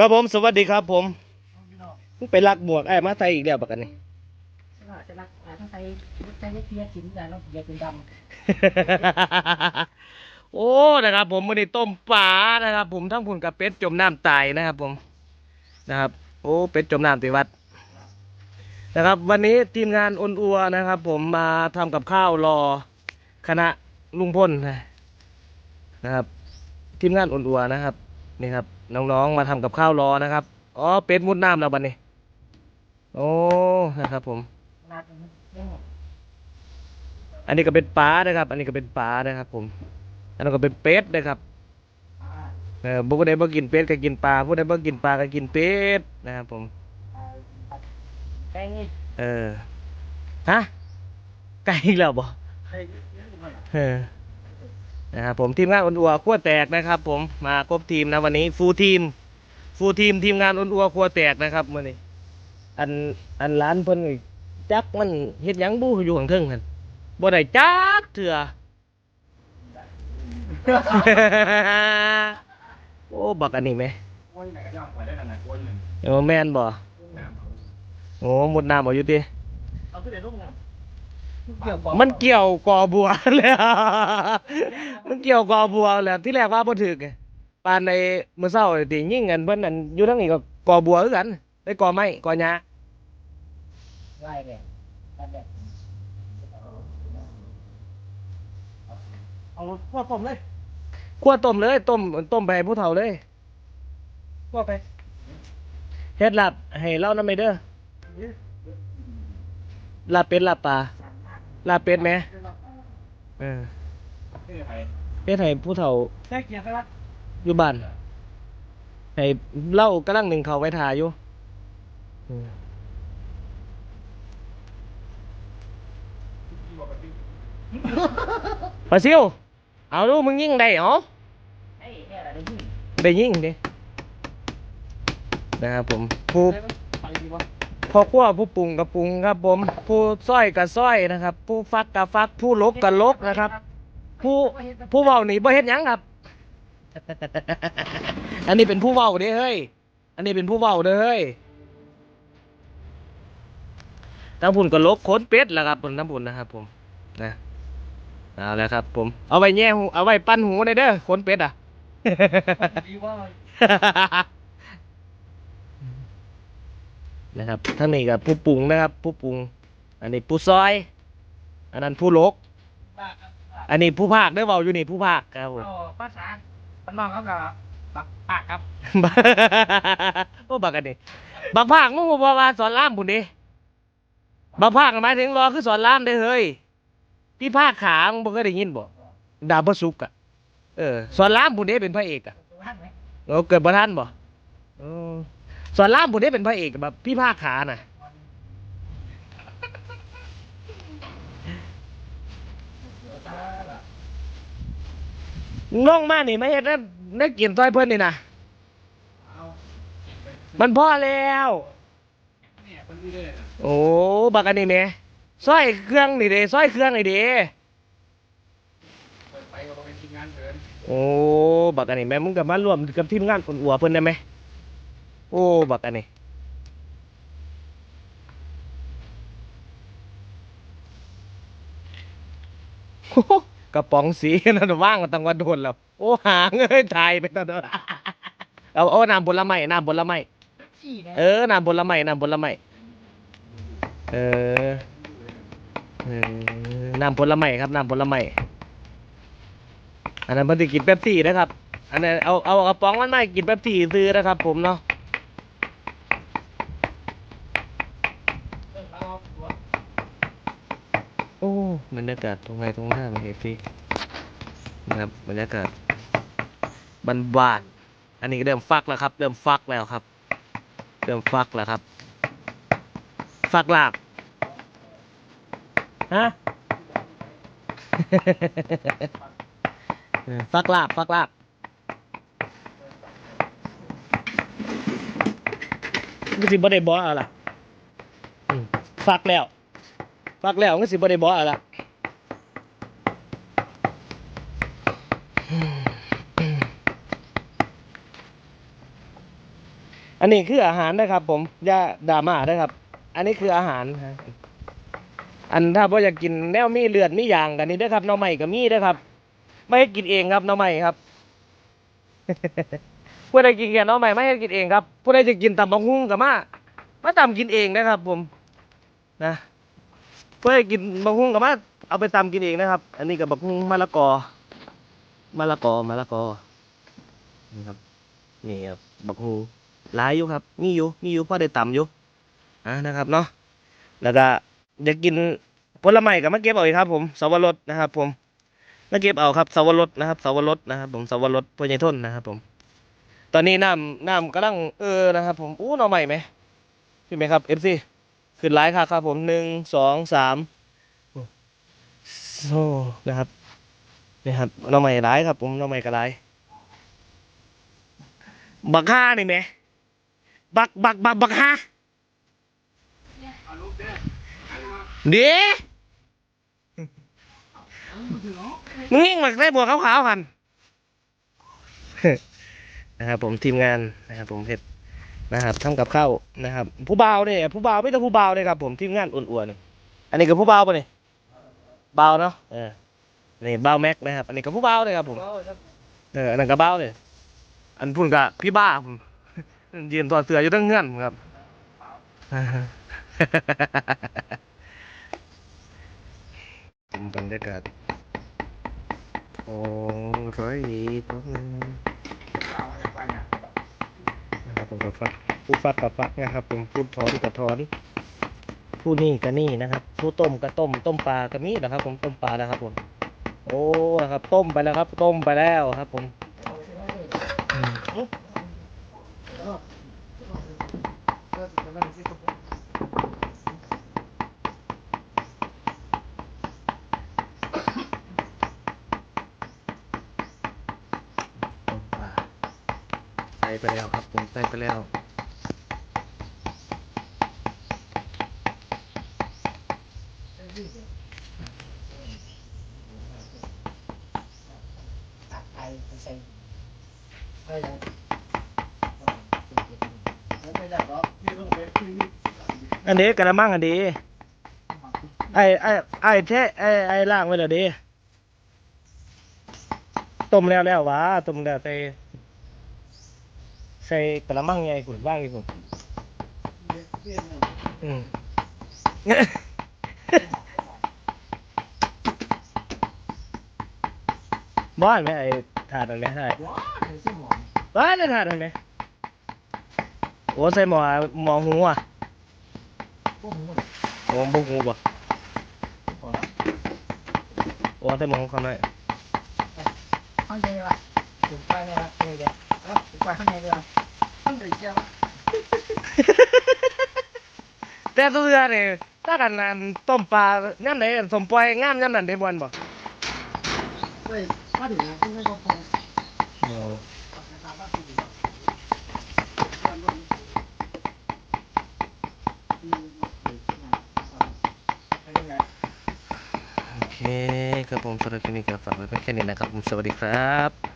ครับผมสวัสดีครับผมมึงไปลักหมวกไอ้มาใส่อีกแล้วปะกันนี่จะรักอ่าถ้าใส่ใส่เกียร์ชิ้นแต่เราเกียร์เป็นดโอ้นะครับ ผมวันนี้ต้มปลานะครับ ผมทั้งผุนกับเป็ดจมน้ำตายนะครับ ผมนะครับ โอ้เป็ดจมน้ำติวัดนะครับ วันนี้ทีมงานอนอัวนะครับ ผมมาทำกับข้าวรอคณะลุงพลนะครับ ทีมงานอนอัวนะครับนี่ครับ น้องๆ มาทำกับข้าวรอนะครับ อ๋อ เป็ดมุดน้ำแล้วบัดนี้ โอ้ นะครับผมำรักเนี่ยอันนี้ก็เป็นปลานะครับ อันนี้ก็เป็นปลานะครับผม อันนั้นก็เป็นเป็ดนะครับอ่าเออผู้ใดบ่กินเป็ดก็กินปลา ผู้ใดบ่กินปลาก็กินเป็ดนะครับผมแป้งนี่เออ ฮะ ไก่อีกแล้วบ่ใส่เยอะกว่าเออ นะครับผมทีมงานอนอัวขั้วแตกนะครับผมมาครบทีมนะวันนี้ฟูลทีมฟูลทีมทีมงานอนอัวขั้วแตกนะครับมื้อนี้ อันอันร้านเพิ่นจักมันเฮ็ดหยังบู้อยู่ข้างเทิงนั่นบ่ได้จักเถื่อ โอ้บักอันนี้ไหมกล้วยไหนก็ย่อมไปได้ขนาดกล้วยหนึ่งเออแม่นบ่โอ้หมดน้ำบ่อยู่ติเอาขึ้นในรูปน เกี่ยวกับมันเกี่ยวกอบัวเลยอะมันเกี่ยวกอบัวแหละที่แรกว่าบ่ถึกไงปานในมื้อเช้านี่ติยิงกันเพิ่นนั่นอยู่ทางนี้ก็กอบัวคือกันได้กอไม้กอหญ้าไล่เลยนั่นแหละเอาพวกผมเลยคั่วต้มเลยต้มต้มไปให้ผู้เฒ่าเลยพวกไปเฮ็ดลาบให้เล่านำไปเด้อลาบเป็ดลาบปลา ลาบเป็ดแหมเออนี่ใครเฮ็ดให้ผู้เฒ่าแค่เกียร์ไปละอยู่บ้านให้เล่ากำลังหนึ่งเขาไว้ถ่ายอยู่อืมที่บอกกับพี่ปลาซิว เอาดูมึงยิงได้เหรอไอ้เนี่ยอะไรนี่ได้ยิงดินะครับผมผู้ไปดีวะ พอขั้วผู้ปรุงกับปรุงครับผม ผู้ซ้อยกับซ้อยนะครับ ผู้ฟักกับฟัก ผู้ลกกับลกนะครับ ผู้ผู้เว้านี่บ่เฮ็ดหยังครับ อันนี้เป็นผู้เว้าเด้เฮ้ย อันนี้เป็นผู้เว้าเด้เฮ้ยทั้งพุ่นก็ลกขนเป็ดแหละครับพุ่นทั้งพุ่นนะครับ ผมนะเอาแล้วครับ ผม เอาไว้แย่หูเอาไว้ปั้นหูได้เด้อขนเป็ดอะ ดีว่า นะครับทั้งนี้กับผู้ปรุงนะครับ ผู้ปรุง อันนี้ผู้ซอย อันนั้นผู้ลก อันนี้ผู้ภาคเด้อเว้าอยู่นี่ผู้ภาคครับผมเอาภาษาบ้านนอกเขากับปักปากครับโอ้บักอันนี้บางภาคมึงบ่บอกว่าสอนรามพุ่นเด้บางภาคหมายถึงรอคือสอนรามเด้อเฮ้ยพี่ภาคขามึงบ่เคยได้ยินบ่ดาบบ่สุกอะเออสอนรามพุ่นเด้เป็นพระเอกอะท่านไหมเออเกิดบ่ทันบ่เออ สอนรามพุ่นเด้เป็นพระเอกแบบพี่ภาคขาน่ะลงมากนี่ไม่เห็นนะนักกินต้อยเพื่อนนี่นะมันพ่อแล้วโอ้บักอันนี้แหม่ซอยเครื่องนี่เด้อยเครื่องนี่เด้เปิดไปก็ต้องไปทีมงานเถินโอ้บักอันนี้แม่มึงกับมารวมกับทีมงานคนอัวเพิ่นได้ไหม โอ้บักอันนี้โอ้โหกระป๋องสีนั่นว่างมาตั้งวันโดนแล้ว โอ้หางเอ้ยถ่ายไปตอนนั้นเอาเอาน้ำผลไม้น้ำผลไม้สี่เนี่ยเออน้ำผลไม้น้ำผลไม้เออเออน้ำผลไม้ครับน้ำผลไม้อันนั้นมันจะกินแป๊บซี่นะครับ อันนั้นเอาเอากระป๋องมันมากินแป๊บซี่ซื้อนะครับ ผมเนาะ อ้บรรยากาศตรงไหนตรงหน้ามันเฮฟี่นะครับบรรยากาศบานบานๆอันนี้ก็เริ่มฟักแล้วครับ เริ่มฟักแล้วครับ เริ่มฟักแล้วครับ ฟักลาบฮะเออฟักลาบฟักลาบก็สิบ่ได้บ่เอาล่ะอืมฟักแล้ว ฟักแล้วก็สิบ่ได้บ่เอาล่ะอันนี้คืออาหารนะครับ ผมอย่าดราม่านะครับ อันนี้คืออาหารครับอันถ้าพ่อยากกินแนวมีเลือดมียางกันนี่เด้ครับน้อใหม่กับมีเด้ครับ ไม่ให้กินเองครับน้อใหม่ครับผู้ใดกินแกน้อใหม่ไม่ให้กินเองครับผู้ใดจะกินตำบักหุ่งกับมามาตำกินเองนะครับ ผม นะ ผู้ใดกินบักหุ่งกับมาเอาไปตำกินเองนะครับ อันนี้กับบักหุ่งมะละกอมะละกอมะละกอนี่ครับนี่ครับบักหุ่งหลายอยู่ครับมีอยู่มีอยู่พอได้ตำอยู่อะนะครับเนาะแล้วก็อยากกินผลไม้กับมาเก็บเอาอีกครับ ผมสวรสนะครับ ผมมาเก็บเอาครับสวรสนะครับสวรสนะครับ ผมสวรสพ่อใหญ่ทนนะครับ ผม ตอนนี้น้ำน้ำกำลังเออนะครับ ผมอู้หน่อใหม่ไหมใช่ไหมครับ FC ขึ้นไลน์ครับครับผมหนึ่งสองสามโอ้นะครับนี่ครับหน่อใหม่ไลน์ครับ ผมหน่อใหม่กระไลน์บักห้านี่ไหมบักบักบักบักห้าเดี๋ยวมึงเนาะมึงยิ่งหมักได้บัวขาวๆกันนะครับผมทีมงานนะครับผมเพชร นะครับทำกับข้าวนะครับ ผู้บ่าวเนี่ยผู้บ่าวไม่ต้องผู้บ่าวเลยครับผมทีมงานอ้วนๆอันนี้ก็ผู้บ่าวปะเนี่ยบ่าวเนาะเออนี่บ่าวแม็กนะครับ อันนี้ก็ผู้บ่าวเลยครับผมเอออันนั้นก็บ่าวเลยอันพุ่นกับพี่บ้าผมยืนต่อดเสืออยู่ตั้งเงื่อนผมครับบรรยากาศโอ้ร้อยดีตรงนึง เอาไปเนี่ย นะครับ ผมกับฟักผู้ฟักกับฟักนะครับผมผู้ถอนกับถอนผู้นี่กับนี่นะครับ ผู้ต้มกับต้ม ต้มปลากับมีนะครับ ผมต้มปลานะครับผมโอ้ครับ ต้มไปแล้วครับ ต้มไปแล้วครับ ผมอืมต้มปลาใส่ไปแล้วครับ ผมใส่ไปแล้วไปใส่ไปแล้วไม่ได้หรอกนี่ต้องไปคุยนี่อันนี้กระมังอันนี้ไอ้ไอ้ไอ้แท้ไอ้ไอ้ล่างไว้แล้วดิต้มแล้วแล้ววะต้มแล้วใส่ ใส่กระมังไงคุณว่างอีกคุณเรียนเนี่ยอืมบ้านไหมไอ้ถาดอันนี้ใช่ว้าเดี๋ยวสิหมอบ้านไอ้ถาดอันนี้โอ้ใส่หมอหมอหูอะพวกมึงหมดโอ้บุกหูบ่พอละโอ้ใส่หมอหูเขาหน่อยข้างในวะถึงไปไงวะเดี๋ยว เดี๋ยวถึงไปข้างในเลยวะตั้งแต่เจ้าแต่ตัวเรือเนี่ยถ้ากันนั่นต้มปลาย่ำไหนสมปล่อยงามย่ำนั่นได้บอลบ่เฮ้ยมาถึงนะคุณไม่ก็พอตามบ้านคุณอยู่บ้านนู้นอืมไปยังไงโอเคครับผมสำหรับคลิปนี้ก็ฝากไว้เพียงแค่นี้นะครับผมสวัสดีครับ